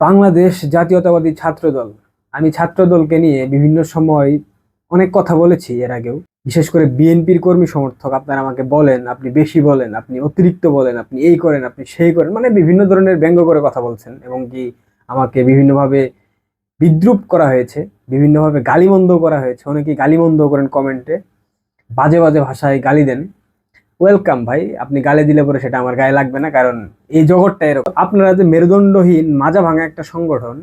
বাংলাদেশ জাতীয়তাবাদী ছাত্রদল। আমি ছাত্রদলকে নিয়ে বিভিন্ন সময় অনেক কথা বলেছি এর আগেও। বিশেষ করে বিএনপির কর্মী সমর্থক আপনারা আমাকে বলেন, আপনি বেশি বলেন, আপনি অতিরিক্ত বলেন, আপনি এই করেন, আপনি সেই করেন মানে বিভিন্ন ধরনের ব্যঙ্গ করে কথা বলছেন এবং কি আমাকে বিভিন্নভাবে বিদ্রুপ করা হয়েছে, বিভিন্নভাবে গালিমন্দ করা হয়েছে। অনেকেই গালিমন্দ করেন কমেন্টে। বাজে বাজে ভাষায় গালি দেন। ওয়েলকাম ভাই, আপনি গালে দিলে পরে সেটা আমার গায়ে লাগবে না, কারণ এই জগৎটা এরকম। আপনারা যে মেরুদণ্ডহীন মাজা ভাঙা একটা সংগঠন,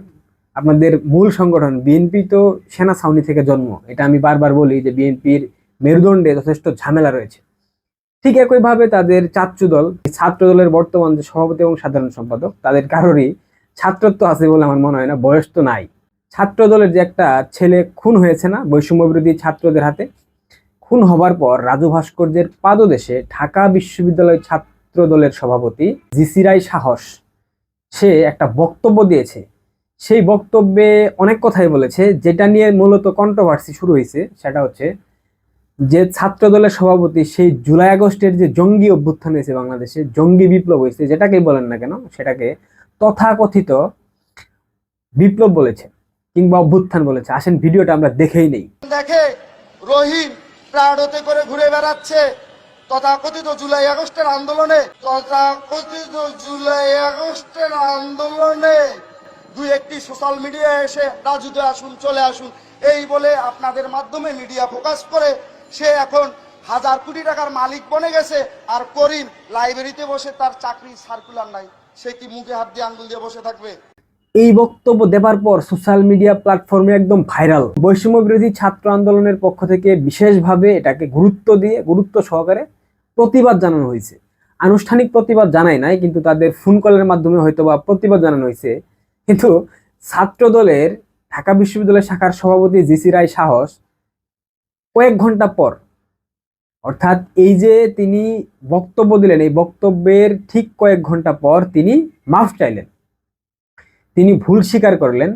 আপনাদের মূল সংগঠন বিএনপি তো সেনা ছাউনি থেকে জন্ম। এটা আমি বারবার বলি যে বিএনপির মেরুদণ্ডে যথেষ্ট ঝামেলা রয়েছে। ঠিক একইভাবে তাদের ছাত্র দল ছাত্র দলের বর্তমান যে সভাপতি এবং সাধারণ সম্পাদক, তাদের কারোরই ছাত্রত্ব আছে বলে আমার মনে হয় না, বয়স তো নাই। ছাত্র দলের যে একটা ছেলে খুন হয়েছে না বৈষম্য বিরোধী ছাত্রদের হাতে খুন হবার পর রাজু ভাস্কর্যের পাদদেশে ঢাকা বিশ্ববিদ্যালয় ছাত্র দলের সভাপতি জিসি রায় সাহস, সে একটা বক্তব্য দিয়েছে। সেই বক্তব্যে অনেক কথাই বলেছে, যেটা নিয়ে মূলত কন্ট্রোভার্সি শুরু হয়েছে, সেটা হচ্ছে যে ছাত্র দলের সভাপতি সেই জুলাই আগস্টের যে জঙ্গি অভ্যুত্থান হয়েছে বাংলাদেশে, জঙ্গি বিপ্লব হয়েছে, যেটাকেই বলেন না কেন, সেটাকে তথাকথিত বিপ্লব বলেছে কিংবা অভ্যুত্থান বলেছে। আসেন, ভিডিওটা আমরা দেখেই নেই। দেখে রহিম প্রাড়তে করে ঘুরে বেড়াচ্ছে। তথাকথিত জুলাই আগস্টের আন্দোলনে, তথাকথিত জুলাই আগস্টের আন্দোলনে দুই একটি সোশ্যাল মিডিয়া এসে রাজুতে আসুন, চলে আসুন। এই বলে আপনাদের মাধ্যমে মিডিয়া ফোকাস করে, সে এখন হাজার কোটি টাকার মালিক বনে গেছে আর করিম লাইব্রেরিতে বসে তার চাকরি সার্কুলার নাই। সে কি মুখে হাত দিয়ে আঙ্গুল দিয়ে বসে থাকবে? এই বক্তব্য দেবার পর সোশ্যাল মিডিয়া প্ল্যাটফর্মে একদম ভাইরাল বৈষম্য বিরোধী ছাত্র আন্দোলনের পক্ষ থেকে বিশেষভাবে এটাকে গুরুত্ব দিয়ে, গুরুত্ব সহকারে প্রতিবাদ জানানো হয়েছে। আনুষ্ঠানিক প্রতিবাদ জানাই নাই, কিন্তু তাদের ফোন কলের মাধ্যমে হয়তো বা প্রতিবাদ জানানো হয়েছে। কিন্তু ছাত্র দলের, ঢাকা বিশ্ববিদ্যালয় শাখার সভাপতি জিসি রায় সাহস কয়েক ঘণ্টা পর, অর্থাৎ এই যে তিনি বক্তব্য দিলেন, এই বক্তব্যের ঠিক কয়েক ঘণ্টা পর তিনি মাফ চাইলেন। তিনি ভুল স্বীকার করলেন,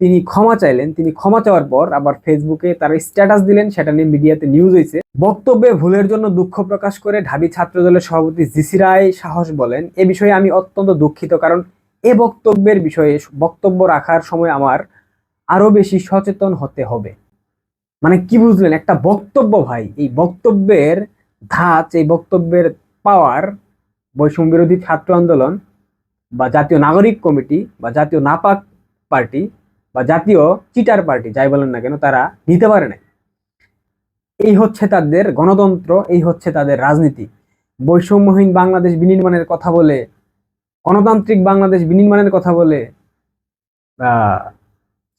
তিনি ক্ষমা চাইলেন, তিনি ক্ষমা চাওয়ার পর আবার ফেসবুকে তার স্ট্যাটাস দিলেন, সেটা নিয়ে মিডিয়াতে নিউজ হয়েছে বক্তব্যে ভুলের জন্য দুঃখ প্রকাশ করে ঢাবি ছাত্র দলের সভাপতি জিসি রায় সাহস বলেন, এ বিষয়ে আমি অত্যন্ত দুঃখিত কারণ এ বক্তব্যের বিষয়ে বক্তব্য রাখার সময় আমার আরও বেশি সচেতন হতে হবে। মানে কি বুঝলেন? একটা বক্তব্য ভাই, এই বক্তব্যের ধাঁচ, এই বক্তব্যের পাওয়ার বৈষম্য বিরোধী ছাত্র আন্দোলন বা জাতীয় নাগরিক কমিটি বা জাতীয় নাপাক পার্টি বা জাতীয় চিটার পার্টি, যাই বলেন না কেন, তারা নিতে পারে না এই হচ্ছে তাদের গণতন্ত্র, এই হচ্ছে তাদের রাজনীতি। বৈষম্যহীন বাংলাদেশ বিনির্মাণের কথা বলে, গণতান্ত্রিক বাংলাদেশ বিনির্মাণের কথা বলে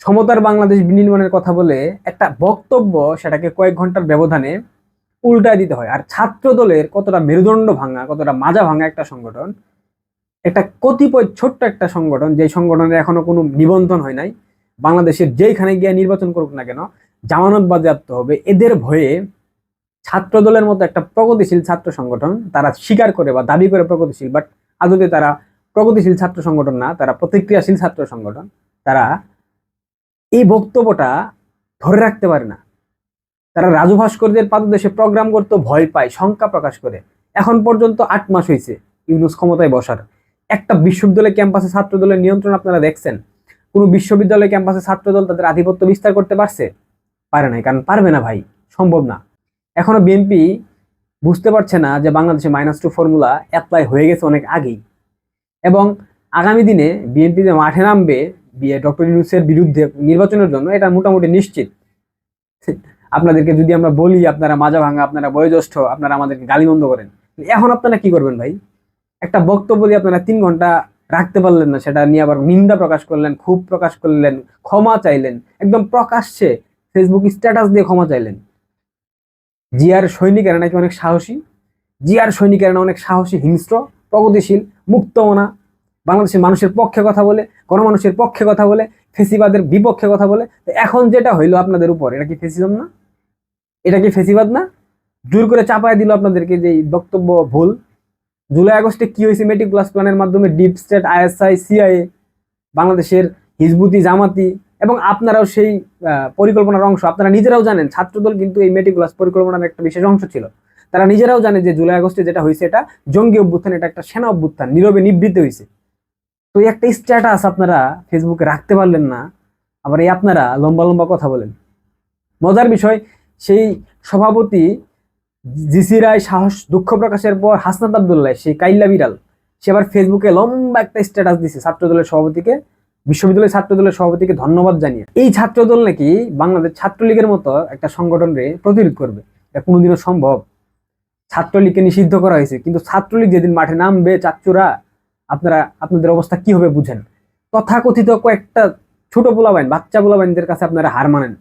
সমতার বাংলাদেশ বিনির্মাণের কথা বলে, একটা বক্তব্য সেটাকে কয়েক ঘণ্টার ব্যবধানে উল্টায় দিতে হয়। আর ছাত্র দলের কতটা মেরুদণ্ড ভাঙা, কতটা মাজা ভাঙা একটা সংগঠন একটা কতিপয় ছোট্ট একটা সংগঠন যে সংগঠনের এখনও কোনো নিবন্ধন হয় নাই, বাংলাদেশের যেইখানে গিয়ে নির্বাচন করুক না কেন, জামানত বাজেয়াপ্ত হবে। এদের ভয়ে ছাত্র দলের মতো একটা প্রগতিশীল ছাত্র সংগঠন তারা স্বীকার করে বা দাবি করে প্রগতিশীল বাট আদতে তারা প্রগতিশীল ছাত্র সংগঠন না, তারা প্রতিক্রিয়াশীল ছাত্র সংগঠন, তারা এই বক্তব্যটা ধরে রাখতে পারে না। তারা রাজু ভাস্করদের পাদদেশে প্রোগ্রাম করতে, ভয় পায়, শঙ্কা প্রকাশ করে। এখন পর্যন্ত আট মাস হয়েছে ইউনুস ক্ষমতায় বসার। একটা বিশ্ববিদ্যালয় ক্যাম্পাসে ছাত্র দলের নিয়ন্ত্রণ আপনারা দেখছেন। কোনো বিশ্ববিদ্যালয় ক্যাম্পাসে ছাত্রদল তাদের আধিপত্য বিস্তার করতে পারছে? পারে নাই, কারণ পারবে না ভাই, সম্ভব না। এখনও বিএনপি বুঝতে পারছে না যে বাংলাদেশে মাইনাস টু ফর্মুলা অ্যাপ্লাই হয়ে গেছে অনেক আগেই। এবং আগামী দিনে বিএনপি যে মাঠে নামবে ডক্টর ইউনুসের বিরুদ্ধে নির্বাচনের জন্য, এটা মোটামুটি নিশ্চিত। আপনাদেরকে যদি আমরা বলি, আপনারা মাজা ভাঙা, আপনারা বয়োজ্যেষ্ঠ, আপনারা আমাদেরকে গালিমন্দ করেন, এখন আপনারা কি করবেন ভাই? একটা বক্তব্য দিয়ে আপনারা তিন ঘণ্টা রাখতে পারলেন না, সেটা নিয়ে আবার নিন্দা প্রকাশ করলেন, ক্ষোভ প্রকাশ করলেন, ক্ষমা চাইলেন, একদম প্রকাশ্যে ফেসবুক স্ট্যাটাস দিয়ে ক্ষমা চাইলেন। জিয়ার সৈনিকেরা নাকি অনেক সাহসী। জিয়ার সৈনিকেরা অনেক সাহসী, হিংস্র, প্রগতিশীল মুক্তমনা বাংলাদেশের মানুষের পক্ষে কথা বলে, গণমানুষের পক্ষে কথা বলে, ফেসিবাদের বিপক্ষে কথা বলে। এখন যেটা হইল আপনাদের উপর, এটা কি ফেসিজম না? এটা কি ফেসিবাদ না? জোর করে চাপায় দিল আপনাদেরকে যে বক্তব্য ভুল। জুলাই আগস্টে কি হয়েছে মেট্রিক ক্লাস প্ল্যানের মাধ্যমে ডিপ স্টেট আইএসআই সিআইএ বাংলাদেশের হিজবুতি, জামাতি এবং আপনারাও সেই পরিকল্পনার অংশ। আপনারা নিজেরাও জানেন, ছাত্রদল কিন্তু এই মেট্রিক ক্লাস পরিকল্পনার একটা বিশেষ অংশ ছিল। তারা নিজেরাও জানে যে জুলাই আগস্টে যেটা হয়েছে এটা জঙ্গি অভ্যুত্থান, এটা একটা সেনা অভ্যুত্থান, নীরবে নিবৃত্ত হয়েছে। তো এই একটা স্ট্যাটাস আপনারা ফেসবুকে রাখতে পারলেন না, আবার এই আপনারা লম্বা লম্বা কথা বলেন। মজার বিষয়, সেই সভাপতি জিসি রায় সাহস, দুঃখ প্রকাশের পর হাসনাত আবদুল্লাহ, সেই কাইল্লা বিড়াল, সে আবার ফেসবুকে লম্বা একটা স্ট্যাটাস দিছে ছাত্রদলের সভাপতিকে, বিশ্ববিদ্যালয়ের ছাত্রদলের সভাপতিকে ধন্যবাদ জানিয়ে। এই ছাত্রদল নাকি বাংলাদেশ ছাত্রলীগের মতো একটা সংগঠনকে প্রতিরোধ করবে। এটা কোনোদিনও সম্ভব। ছাত্রলীগকে নিষিদ্ধ করা হয়েছে, কিন্তু ছাত্রলীগ যেদিন মাঠে নামবে, চাচ্চুরা, আপনারা, আপনাদের অবস্থা কি হবে বুঝেন? তথাকথিত কয়েকটা ছোট পোলাবাইন, বাচ্চা পোলাবাইনদের কাছে আপনারা হার মানেন।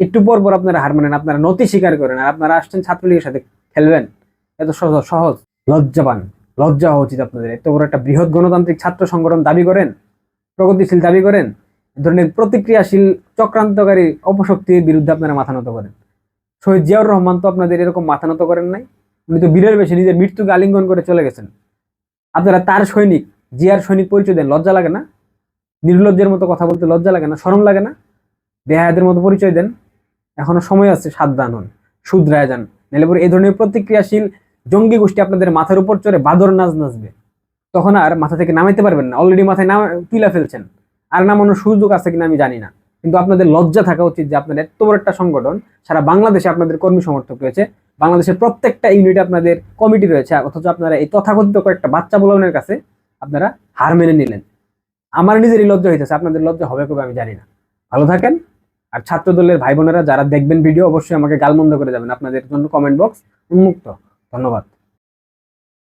একটু পর পর আপনারা হার মানেন, আপনারা নতি স্বীকার করেন, আর আপনারা আসছেন ছাত্রলীগের সাথে খেলবেন। এত সহজ সহজ, লজ্জাবান, লজ্জা হওয়া উচিত আপনাদের। এত বড় একটা বৃহৎ গণতান্ত্রিক ছাত্র সংগঠন দাবি করেন, প্রগতিশীল দাবি করেন ধরনের প্রতিক্রিয়াশীল, চক্রান্তকারী অপশক্তির বিরুদ্ধে আপনারা মাথা নত করেন। শহীদ জিয়াউর রহমান তো আপনাদের এরকম মাথা নত করেন নাই। উনি তো বীরের বেশি নিজের মৃত্যুকে আলিঙ্গন করে চলে গেছেন। আপনারা তার সৈনিক, জিয়ার সৈনিক পরিচয় দেন, লজ্জা লাগে না? নির্লজ্জের মতো কথা বলতে লজ্জা লাগে না? শরম লাগে না? বেহায়াদের মতো পরিচয় দেন? এখনও সময় আছে সাবধান হন, শুধরায় যান। নাহলে পরে এই ধরনের প্রতিক্রিয়াশীল জঙ্গি গোষ্ঠী আপনাদের মাথার উপর চড়ে বাদর নাচ নাচবে। তখন আর মাথা থেকে নামাইতে পারবেন না। অলরেডি মাথায় নাম, তুলে ফেলছেন। আর নামানোর সুযোগ আছে কিনা আমি জানি না। কিন্তু আপনাদের লজ্জা থাকা উচিত যে আপনাদের এত বড় একটা সংগঠন সারা বাংলাদেশে আপনাদের কর্মী সমর্থক রয়েছে। বাংলাদেশের প্রত্যেকটা ইউনিটে আপনাদের কমিটি রয়েছে। অথচ আপনারা এই তথাকথিত কয়েকটা বাচ্চা বলনের কাছে আপনারা হার মেনে নিলেন। আমার নিজেরই লজ্জা হইতেছে। আপনাদের লজ্জা হবে কবে আমি জানি না। ভালো থাকেন। আর ছাত্র দলের ভাই বোনেরা যারা দেখবেন ভিডিও অবশ্যই আমাকে গালমন্দ করে যাবেন। আপনাদের জন্য কমেন্ট বক্স উন্মুক্ত। ধন্যবাদ।